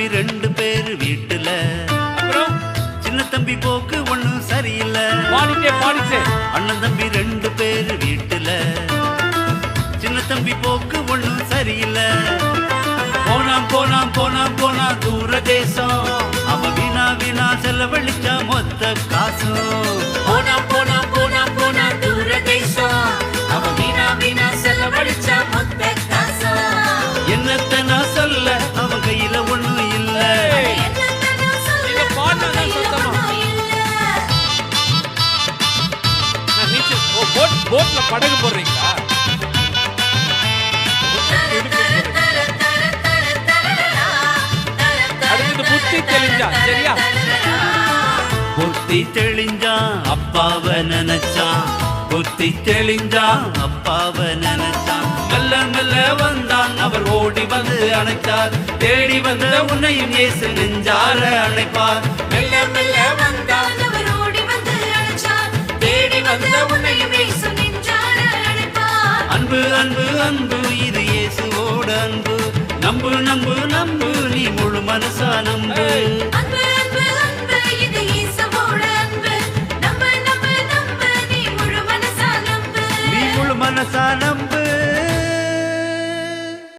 தம்பி ரெண்டு பேரு வீட்டுல. அப்புறம் சின்ன தம்பி போக்கு ஒண்ணும் சரியில்லை. அண்ணன் தம்பி ரெண்டு பேரு வீட்டுல. சின்ன தம்பி போக்கு ஒண்ணும் சரியில்லை. போனாம் போனாம் போனாம் போனா தூர தேசம் அவன் வீணா வீணா செலவழிச்சா மொத்த காசும். போனா போனா போனா போனா தூர தேசம் போட் போட்ல படகு போடுறீங்களா? அடுத்தது புத்தி தெளிஞ்சா, சரியா? புத்தி தெளிஞ்சான் அப்பாவ நினைச்சான் புத்தி தெளிஞ்சா அப்பாவ நினைச்சான் மெல்ல மெல்ல வந்தான் அவர் ஓடி வந்து அணைத்தார். தேடி வந்த உன்னையும் இயேசு நெஞ்சார அணைப்பார். மெல்ல மெல்ல அன்பு அன்பு அன்பு இது இயேசுவோட அன்பு. நம்பு நம்பு நம்பு நீ முழு மனசா நம்பு. மனசா நம்பு.